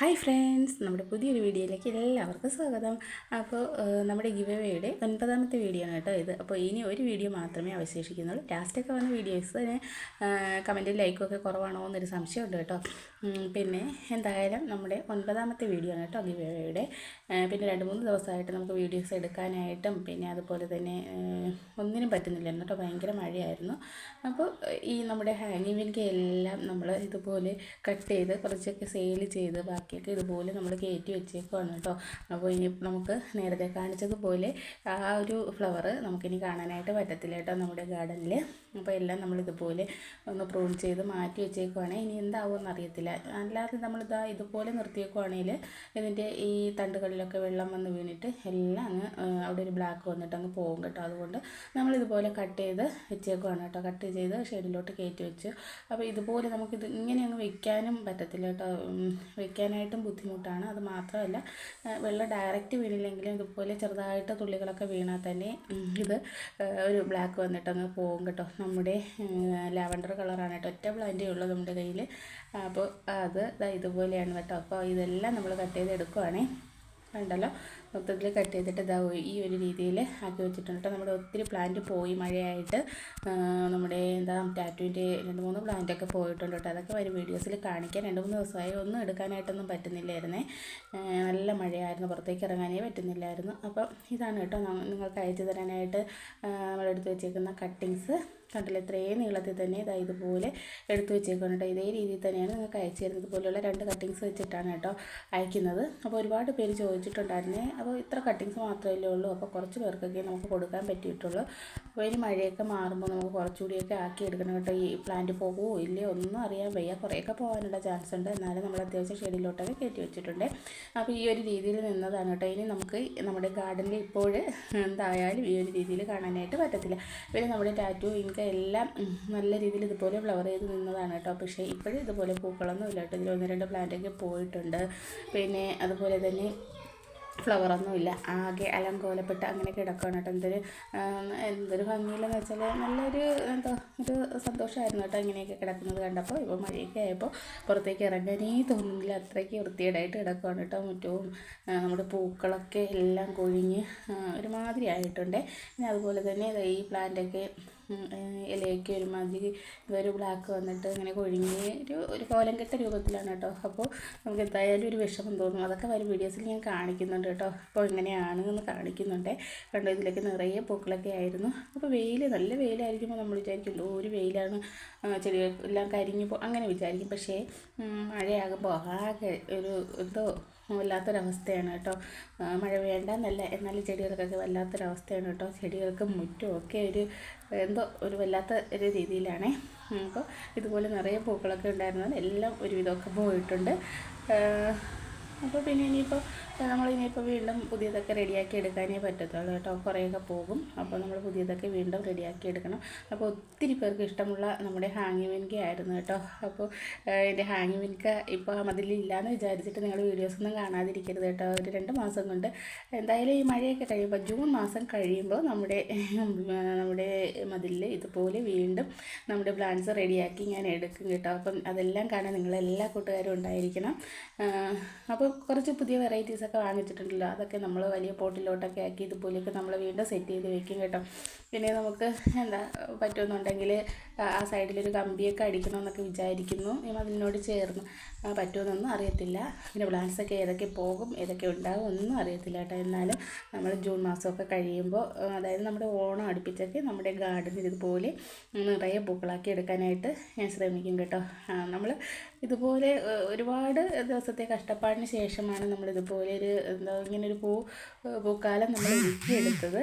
Hi friends നമ്മുടെ പുതിയൊരു വീഡിയോയിലേക്ക് എല്ലാവർക്കും സ്വാഗതം. അപ്പോൾ നമ്മുടെ ഗിവവേയുടെ ഒൻപതാമത്തെ വീഡിയോ ആണ് കേട്ടോ ഇത്. അപ്പോൾ ഇനി ഒരു വീഡിയോ മാത്രമേ അവശേഷിക്കുന്നുള്ളൂ. ലാസ്റ്റൊക്കെ വന്ന വീഡിയോസ് തന്നെ കമന്റിൽ ലൈക്കൊക്കെ കുറവാണോ എന്നൊരു സംശയമുണ്ട് കേട്ടോ. പിന്നെ എന്തായാലും നമ്മുടെ ഒൻപതാമത്തെ വീഡിയോ ആണ് കേട്ടോ ഗിവവേയുടെ. പിന്നെ രണ്ട് മൂന്ന് ദിവസമായിട്ട് നമുക്ക് വീഡിയോസ് എടുക്കാനായിട്ടും പിന്നെ അതുപോലെ തന്നെ ഒന്നിനും പറ്റുന്നില്ലായിരുന്നു കേട്ടോ. ഭയങ്കര മഴയായിരുന്നു. അപ്പോൾ ഈ നമ്മുടെ ഹാങ്ങിങ്ങിന്റെ എല്ലാം നമ്മൾ ഇതുപോലെ കട്ട് ചെയ്ത് കുറച്ചൊക്കെ സെയിൽ ചെയ്ത് ബാക്കിയൊക്കെ ഇതുപോലെ നമ്മൾ കയറ്റി വെച്ചേക്കുവാണ് കേട്ടോ. അപ്പോൾ ഇനി നമുക്ക് നേരത്തെ കാണിച്ചതുപോലെ ആ ഒരു ഫ്ലവർ നമുക്കിനി കാണാനായിട്ട് പറ്റത്തില്ല കേട്ടോ നമ്മുടെ ഗാർഡനിൽ അപ്പോൾ എല്ലാം നമ്മൾ ഇതുപോലെ ഒന്ന് പ്രൂൺ ചെയ്ത് മാറ്റി വെച്ചേക്കുവാണെങ്കിൽ ഇനി എന്താവുമെന്ന് അറിയത്തില്ല അല്ലാതെ നമ്മളിതാ ഇതുപോലെ നിർത്തിയേക്കുവാണെങ്കിൽ ഇതിന്റെ ഈ തണ്ടുകളിലൊക്കെ വെള്ളം വന്ന് വീണിട്ട് എല്ലാം അങ്ങ് അവിടെ ഒരു ബ്ലാക്ക് വന്നിട്ട് അങ്ങ് പോകും കേട്ടോ. അതുകൊണ്ട് നമ്മളിതുപോലെ കട്ട് ചെയ്ത് വെച്ചേക്കുവാണ് കേട്ടോ. കട്ട് ചെയ്ത് ഷെഡിലോട്ട് കയറ്റി വെച്ചു. അപ്പോൾ ഇതുപോലെ നമുക്കിത് ഇങ്ങനെ അങ്ങ് വെക്കാനും പറ്റത്തില്ല കേട്ടോ. വെക്കാനായിട്ടും ബുദ്ധിമുട്ടാണ്. അത് മാത്രമല്ല വെള്ളം ഡയറക്റ്റ് വീണില്ലെങ്കിലും ഇതുപോലെ ചെറുതായിട്ട് തുള്ളികളൊക്കെ വീണാൽ തന്നെ ഇത് ഒരു ബ്ലാക്ക് വന്നിട്ട് അങ്ങ് പോകും കേട്ടോ. നമ്മുടെ ലാവൻഡർ കളറാണ് കേട്ടോ. ഒറ്റ പ്ലാന്റേ ഉള്ളൂ നമ്മുടെ കയ്യിൽ അപ്പോൾ അത് ഇതുപോലെയാണ് കേട്ടോ. അപ്പോൾ ഇതെല്ലാം നമ്മൾ കട്ട് ചെയ്ത് എടുക്കുവാണേ ഉണ്ടല്ലോ മൊത്തത്തിൽ കട്ട് ചെയ്തിട്ട് ഇതാ ഈ ഒരു രീതിയിൽ ആക്കി വെച്ചിട്ടുണ്ട് കേട്ടോ. നമ്മുടെ ഒത്തിരി പ്ലാന്റ് പോയി മഴയായിട്ട്. നമ്മുടെ എന്താ ടാറ്റുവിന്റെ രണ്ട് മൂന്ന് പ്ലാന്റൊക്കെ പോയിട്ടുണ്ട് കേട്ടോ. അതൊക്കെ വരും വീഡിയോസിൽ കാണിക്കാൻ രണ്ട് മൂന്ന് ദിവസമായി. ഒന്നും എടുക്കാനായിട്ടൊന്നും പറ്റുന്നില്ലായിരുന്നേ. നല്ല മഴയായിരുന്നു. പുറത്തേക്ക് ഇറങ്ങാനേ പറ്റുന്നില്ലായിരുന്നു. അപ്പം ഇതാണ് കേട്ടോ നിങ്ങൾക്ക് അയച്ചു തരാനായിട്ട് നമ്മളെടുത്ത് വെച്ചേക്കുന്ന കട്ടിങ്സ് കണ്ടില്ല? ഇത്രയും നീളത്തിൽ തന്നെ ഇതാ ഇതുപോലെ എടുത്തു വെച്ചേക്കണം കേട്ടോ. ഇതേ രീതിയിൽ തന്നെയാണ് നിങ്ങൾക്ക് അയച്ചു തരുന്നത്. ഇതുപോലെയുള്ള രണ്ട് കട്ടിങ്സ് വെച്ചിട്ടാണ് കേട്ടോ അയക്കുന്നത്. അപ്പോൾ ഒരുപാട് പേര് ചോദിച്ചിട്ടുണ്ടായിരുന്നേ അപ്പോൾ ഇത്ര കട്ടിങ്സ് മാത്രമല്ലേ ഉള്ളൂ. അപ്പോൾ കുറച്ച് പേർക്കൊക്കെ നമുക്ക് കൊടുക്കാൻ പറ്റിയിട്ടുള്ളൂ. അപ്പോൾ ഇനി മഴയൊക്കെ മാറുമ്പോൾ നമുക്ക് കുറച്ചുകൂടിയൊക്കെ ആക്കി എടുക്കണം കേട്ടോ. ഈ പ്ലാന്റ് പോകുമോ ഇല്ലയോ ഒന്നും അറിയാൻ വയ്യ. കുറേയൊക്കെ പോകാനുള്ള ചാൻസ് ഉണ്ട്. എന്നാലും നമ്മൾ അത്യാവശ്യം ഷെഡിലോട്ടൊക്കെ കയറ്റി വെച്ചിട്ടുണ്ട്. അപ്പോൾ ഈ ഒരു രീതിയിൽ നിന്നതാണ് കേട്ടോ. ഇനി നമുക്ക് നമ്മുടെ ഗാർഡനിൽ ഇപ്പോൾ എന്തായാലും ഈ ഒരു രീതിയിൽ കാണാനായിട്ട് പറ്റത്തില്ല. പിന്നെ നമ്മുടെ ടാറ്റു ഇൻക എല്ലാം നല്ല രീതിയിൽ ഇതുപോലെ ഫ്ലവർ ചെയ്ത് നിന്നതാണ് കേട്ടോ. പക്ഷേ ഇപ്പോഴും ഇതുപോലെ പൂക്കളൊന്നും ഇല്ല കേട്ടോ ഇതിൽ ഒന്ന് രണ്ട് പ്ലാന്റൊക്കെ പോയിട്ടുണ്ട്. പിന്നെ അതുപോലെ തന്നെ ഫ്ലവറൊന്നുമില്ല. ആകെ അലങ്കോലപ്പെട്ട് അങ്ങനെ കിടക്കുകയാണ് കേട്ടോ. എന്തൊരു എന്തൊരു ഭംഗിയില്ലെന്ന് വെച്ചാൽ നല്ലൊരു എന്താ ഒരു സന്തോഷമായിരുന്നു കേട്ടോ ഇങ്ങനെയൊക്കെ കിടക്കുന്നത് കണ്ടപ്പോൾ. ഇപ്പോൾ മഴയൊക്കെ ആയപ്പോൾ പുറത്തേക്ക് ഇറങ്ങാനേ തോന്നുന്നില്ല. അത്രയ്ക്ക് വൃത്തികേടായിട്ട് കിടക്കുകയാണ് കേട്ടോ മുറ്റവും നമ്മുടെ പൂക്കളൊക്കെ എല്ലാം കൊഴിഞ്ഞ് ഒരുമാതിരി ആയിട്ടുണ്ട്. പിന്നെ അതുപോലെ തന്നെ ഈ പ്ലാന്റൊക്കെ ഇലയൊക്കെ ഒരുമാതിരി ഇതൊരു ബ്ലാക്ക് വന്നിട്ട് ഇങ്ങനെ കൊഴിഞ്ഞ് ഒരു ഒരു കോലം കെട്ട രൂപത്തിലാണ് കേട്ടോ. അപ്പോൾ നമുക്ക് എന്തായാലും ഒരു വിഷമം തോന്നും. അതൊക്കെ വരും വീഡിയോസിൽ ഞാൻ കാണിക്കുന്നുണ്ട് കേട്ടോ. അപ്പോൾ ഇങ്ങനെയാണ് എന്ന് കാണിക്കുന്നുണ്ട്. കണ്ടോ ഇതിലൊക്കെ നിറയെ പൂക്കളൊക്കെ ആയിരുന്നു. അപ്പോൾ വെയിൽ നല്ല വെയിലായിരിക്കുമ്പോൾ നമ്മൾ വിചാരിക്കും ഒരു വെയിലാണ് ചെടികൾ എല്ലാം കരിഞ്ഞു പോ അങ്ങനെ വിചാരിക്കും. പക്ഷേ മഴയാകുമ്പോൾ ആകെ ഒരു എന്തോ വല്ലാത്തൊരവസ്ഥയാണ് കേട്ടോ. മഴ വേണ്ടെന്നല്ല എന്നാലും ചെടികൾക്കൊക്കെ വല്ലാത്തൊരവസ്ഥയാണ് കേട്ടോ. ചെടികൾക്ക് മുറ്റും ഒക്കെ ഒരു എന്തോ ഒരു വല്ലാത്ത ഒരു രീതിയിലാണേ. അപ്പോൾ ഇതുപോലെ നിറയെ പൂക്കളൊക്കെ ഉണ്ടായിരുന്നത് എല്ലാം ഒരുവിധമൊക്കെ പോയിട്ടുണ്ട്. അപ്പോൾ പിന്നെ ഇനിയിപ്പോൾ നമ്മളിനിയിപ്പോൾ വീണ്ടും പുതിയതൊക്കെ റെഡിയാക്കി എടുക്കാനേ പറ്റത്തുള്ളൂ. കേട്ടോ കുറേയൊക്കെ പോകും. അപ്പോൾ നമ്മൾ പുതിയതൊക്കെ വീണ്ടും റെഡിയാക്കി എടുക്കണം. അപ്പോൾ ഒത്തിരി പേർക്ക് ഇഷ്ടമുള്ള നമ്മുടെ ഹാങ്ങി മിൻക ആയിരുന്നു കേട്ടോ. അപ്പോൾ എന്റെ ഹാങ്ങി മിൻക ഇപ്പോൾ മതിലില്ലാന്ന് വിചാരിച്ചിട്ട് നിങ്ങൾ വീഡിയോസ് ഒന്നും കാണാതിരിക്കരുത് കേട്ടോ. ഒരു രണ്ട് മാസം കൊണ്ട് എന്തായാലും ഈ മഴയൊക്കെ കഴിയുമ്പോൾ ജൂൺ മാസം കഴിയുമ്പോൾ നമ്മുടെ നമ്മുടെ മതിലിൽ ഇതുപോലെ വീണ്ടും നമ്മുടെ പ്ലാൻസ് റെഡിയാക്കി ഞാൻ എടുക്കും കേട്ടോ. അപ്പം അതെല്ലാം കാണാൻ നിങ്ങളെല്ലാ കൂട്ടുകാരും ഉണ്ടായിരിക്കണം. അപ്പോൾ കുറച്ച് പുതിയ വെറൈറ്റീസ് ഒക്കെ വാങ്ങിച്ചിട്ടുണ്ടല്ലോ അതൊക്കെ നമ്മൾ വലിയ പോട്ടിലോട്ടൊക്കെ ആക്കി ഇതുപോലെയൊക്കെ നമ്മൾ വീണ്ടും സെറ്റ് ചെയ്ത് വെക്കും കേട്ടോ. പിന്നെ നമുക്ക് എന്താ പറ്റുമെന്നുണ്ടെങ്കിൽ ആ സൈഡിലൊരു കമ്പിയൊക്കെ അടിക്കണമെന്നൊക്കെ വിചാരിക്കുന്നു. അതിനോട് ചേർന്ന് പറ്റുമെന്നൊന്നും അറിയത്തില്ല. പിന്നെ പ്ലാന്റ്സൊക്കെ ഏതൊക്കെ പോകും ഏതൊക്കെ ഉണ്ടാകും ഒന്നും അറിയത്തില്ല കേട്ടോ. എന്നാലും നമ്മൾ ജൂൺ മാസമൊക്കെ കഴിയുമ്പോൾ അതായത് നമ്മുടെ ഓണം അടുപ്പിച്ചൊക്കെ നമ്മുടെ ഗാർഡനിൽ ഇതുപോലെ നിറയെ പൂക്കളാക്കി എടുക്കാനായിട്ട് ഞാൻ ശ്രമിക്കും കേട്ടോ. നമ്മൾ ഇതുപോലെ ഒരുപാട് ദിവസത്തെ കഷ്ടപ്പാടിന് ശേഷമാണ് നമ്മളിതുപോലെ ഒരു എന്താ ഇങ്ങനൊരു പൂ പൂക്കാലം നമ്മൾ എടുത്തത്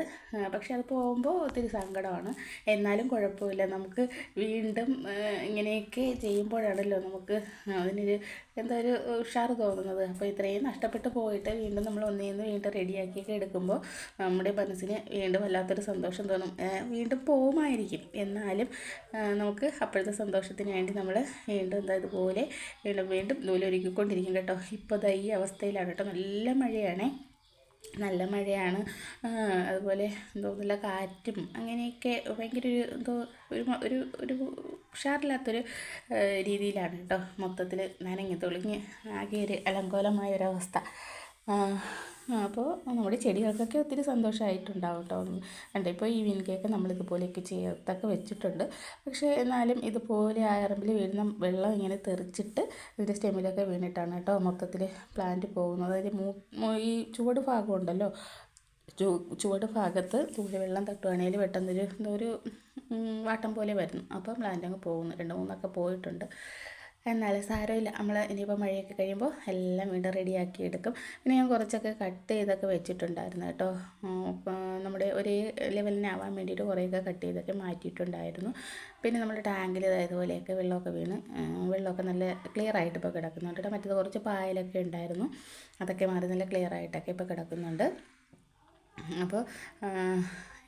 പക്ഷെ അത് പോകുമ്പോൾ ഒത്തിരി സങ്കടമാണ്. എന്നാലും കുഴപ്പമില്ല. നമുക്ക് വീണ്ടും ഇങ്ങനെയൊക്കെ ചെയ്യുമ്പോഴാണല്ലോ നമുക്ക് അതിനൊരു എന്താ ഒരു ഉഷാറ് തോന്നുന്നത്. അപ്പോൾ ഇത്രയും നഷ്ടപ്പെട്ട് പോയിട്ട് വീണ്ടും നമ്മൾ ഒന്നിൽ വീണ്ടും റെഡിയാക്കിയൊക്കെ എടുക്കുമ്പോൾ നമ്മുടെ മനസ്സിന് വീണ്ടും വല്ലാത്തൊരു സന്തോഷം തോന്നും. വീണ്ടും പോകുമായിരിക്കും എന്നാലും നമുക്ക് അപ്പോഴത്തെ സന്തോഷത്തിന് വേണ്ടി നമ്മൾ വീണ്ടും എന്താ ഇതുപോലെ വീണ്ടും വീണ്ടും നൂലൊരുക്കിക്കൊണ്ടിരിക്കും കേട്ടോ. ഇപ്പോൾ ഈ അവസ്ഥയിലാണ് കേട്ടോ. നല്ല മഴയാണേ. നല്ല മഴയാണ്. അതുപോലെ എന്തോ നല്ല കാറ്റും അങ്ങനെയൊക്കെ ഭയങ്കര ഒരു എന്തോ ഒരു ഒരു ഒരു ഉഷാറില്ലാത്തൊരു രീതിയിലാണ് കേട്ടോ. മൊത്തത്തിൽ നനഞ്ഞ് തുളിഞ്ഞ് ആകെ ഒരു അലങ്കോലമായ ഒരവസ്ഥ അപ്പോൾ നമ്മുടെ ചെടികൾക്കൊക്കെ ഒത്തിരി സന്തോഷമായിട്ടുണ്ടാവും കേട്ടോ കണ്ടോ ഇപ്പോൾ ഈ വിൻകയൊക്കെ നമ്മളിതുപോലെയൊക്കെ ചേർത്തൊക്കെ വെച്ചിട്ടുണ്ട്. പക്ഷേ എന്നാലും ഇതുപോലെ ആ ഇറമ്പിൽ വീഴുന്ന വെള്ളം ഇങ്ങനെ തെറിച്ചിട്ട് ഇതിന്റെ സ്റ്റെമിലൊക്കെ വീണിട്ടാണ് കേട്ടോ മൊത്തത്തിൽ പ്ലാന്റ് പോകുന്നത്. അതായത് മൂ ഈ ചുവട് ഭാഗം ഉണ്ടല്ലോ ചു ചുവട് ഭാഗത്ത് തുള്ളി വെള്ളം തട്ടുവാണെങ്കിൽ പെട്ടെന്നൊരു ഒരു വാട്ടം പോലെ വരുന്നു അപ്പം പ്ലാന്റ് അങ്ങ് പോകുന്നു. രണ്ട് മൂന്നൊക്കെ പോയിട്ടുണ്ട്. എന്നാലും സാരമില്ല. നമ്മൾ ഇനിയിപ്പോൾ മഴയൊക്കെ കഴിയുമ്പോൾ എല്ലാം വീണ്ടും റെഡിയാക്കി എടുക്കും. പിന്നെ ഞാൻ കുറച്ചൊക്കെ കട്ട് ചെയ്തൊക്കെ വെച്ചിട്ടുണ്ടായിരുന്നു കേട്ടോ. നമ്മുടെ ഒരേ ലെവലിനാവാൻ വേണ്ടിയിട്ട് കുറേയൊക്കെ കട്ട് ചെയ്തൊക്കെ മാറ്റിയിട്ടുണ്ടായിരുന്നു. പിന്നെ നമ്മുടെ ടാങ്കിൽ ഇതുപോലെയൊക്കെ വെള്ളമൊക്കെ വീണ് വെള്ളമൊക്കെ നല്ല ക്ലിയർ ആയിട്ട് ഇപ്പോൾ കിടക്കുന്നുണ്ട് കേട്ടോ. മറ്റേത് കുറച്ച് പായലൊക്കെ ഉണ്ടായിരുന്നു. അതൊക്കെ മാറി നല്ല ക്ലിയർ ആയിട്ടൊക്കെ ഇപ്പോൾ കിടക്കുന്നുണ്ട്. അപ്പോൾ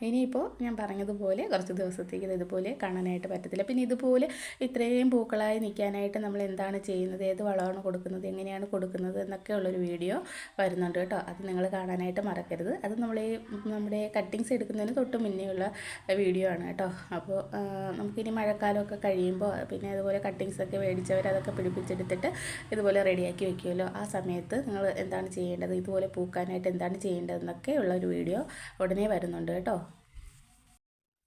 ഇനിയിപ്പോൾ ഞാൻ പറഞ്ഞതുപോലെ കുറച്ച് ദിവസത്തേക്ക് ഇത് ഇതുപോലെ കാണാനായിട്ട് പറ്റത്തില്ല. പിന്നെ ഇതുപോലെ ഇത്രയും പൂക്കളായി നിൽക്കാനായിട്ട് നമ്മൾ എന്താണ് ചെയ്യുന്നത്? ഏത് വളമാണ് കൊടുക്കുന്നത്? എങ്ങനെയാണ് കൊടുക്കുന്നത്? എന്നൊക്കെ ഉള്ളൊരു വീഡിയോ വരുന്നുണ്ട് കേട്ടോ. അത് നിങ്ങൾ കാണാനായിട്ട് മറക്കരുത്. അത് നമ്മൾ ഈ നമ്മുടെ കട്ടിങ്സ് എടുക്കുന്നതിന് തൊട്ട് മുന്നേയുള്ള വീഡിയോ ആണ് കേട്ടോ. അപ്പോൾ നമുക്കിനി മഴക്കാലമൊക്കെ കഴിയുമ്പോൾ പിന്നെ അതുപോലെ കട്ടിങ്സൊക്കെ മേടിച്ചവർ അതൊക്കെ പിടിപ്പിച്ചെടുത്തിട്ട് ഇതുപോലെ റെഡിയാക്കി വെക്കുമല്ലോ. ആ സമയത്ത് നിങ്ങൾ എന്താണ് ചെയ്യേണ്ടത്? ഇതുപോലെ പൂക്കാനായിട്ട് എന്താണ് ചെയ്യേണ്ടതെന്നൊക്കെ ഉള്ളൊരു വീഡിയോ ഉടനെ വരുന്നുണ്ട് കേട്ടോ.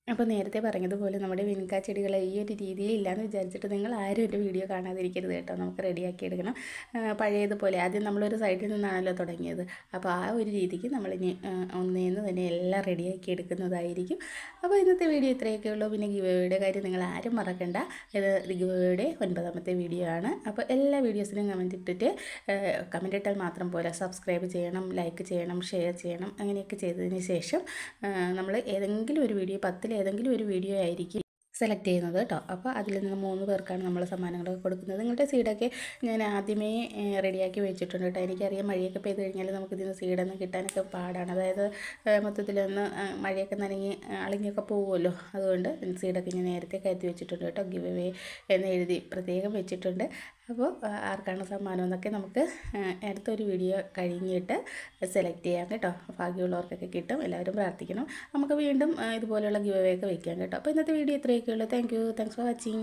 അപ്പോൾ നേരത്തെ പറഞ്ഞതുപോലെ നമ്മുടെ വിൻകാ ചെടികൾ ഈ ഒരു രീതിയിൽ ഇല്ലയെന്ന് വിചാരിച്ചിട്ട് നിങ്ങൾ ആരും എന്റെ വീഡിയോ കാണാതിരിക്കരുത് കേട്ടോ. നമുക്ക് റെഡിയാക്കി എടുക്കണം. പഴയതുപോലെ ആദ്യം നമ്മളൊരു സൈഡിൽ നിന്നാണല്ലോ തുടങ്ങിയത്. അപ്പോൾ ആ ഒരു രീതിക്ക് നമ്മളിനി ഒന്നേന്ന് തന്നെ എല്ലാം റെഡിയാക്കി എടുക്കുന്നതായിരിക്കും. അപ്പോൾ ഇന്നത്തെ വീഡിയോ ഇത്രയൊക്കെ ഉള്ളൂ. പിന്നെ ഗിവയുടെ കാര്യം നിങ്ങൾ ആരും മറക്കണ്ട. ഇത് ഗിവയുടെ ഒൻപതാമത്തെ വീഡിയോ ആണ്. അപ്പോൾ എല്ലാ വീഡിയോസിനും കമന്റ് ഇട്ടിട്ട് കമന്റ് ഇട്ടാൽ മാത്രം പോലെ സബ്സ്ക്രൈബ് ചെയ്യണം ലൈക്ക് ചെയ്യണം ഷെയർ ചെയ്യണം അങ്ങനെയൊക്കെ ചെയ്തതിന് ശേഷം നമ്മൾ ഏതെങ്കിലും ഒരു വീഡിയോ പത്തിൽ ഏതെങ്കിലും ഒരു വീഡിയോ ആയിരിക്കും. സെലക്ട് ചെയ്യുന്നത് കേട്ടോ അപ്പോൾ അതിൽ നിന്ന് മൂന്ന് പേർക്കാണ് നമ്മൾ സമ്മാനങ്ങളൊക്കെ കൊടുക്കുന്നത്. നിങ്ങളുടെ സീഡൊക്കെ ഞാൻ ആദ്യമേ റെഡിയാക്കി വെച്ചിട്ടുണ്ട് കേട്ടോ എനിക്കറിയാം മഴയൊക്കെ പെയ്ത് കഴിഞ്ഞാൽ നമുക്ക് ഇതിന് സീഡൊന്നും കിട്ടാനൊക്കെ പാടാണ്. അതായത് മൊത്തത്തിലൊന്ന് മഴയൊക്കെ നനഞ്ഞ് അളിഞ്ഞൊക്കെ പോകുമല്ലോ അതുകൊണ്ട് സീഡൊക്കെ ഞാൻ നേരത്തെ കയറ്റി വെച്ചിട്ടുണ്ട് കേട്ടോ ഗിവ് അവേ എന്ന് എഴുതി പ്രത്യേകം വെച്ചിട്ടുണ്ട്. അപ്പോൾ ആർക്കാണ് സമ്മാനം എന്നൊക്കെ നമുക്ക് അടുത്തൊരു വീഡിയോ കഴിഞ്ഞിട്ട് സെലക്ട് ചെയ്യാം കേട്ടോ. ഭാഗ്യമുള്ളവർക്കൊക്കെ കിട്ടും. എല്ലാവരും പ്രാർത്ഥിക്കണം. നമുക്ക് വീണ്ടും ഇതുപോലെയുള്ള ഗിവ് അവേ ഒക്കെ വെക്കാം കേട്ടോ. അപ്പോൾ ഇന്നത്തെ വീഡിയോ ഇത്രയൊക്കെ ഉള്ളൂ thank you thanks for watching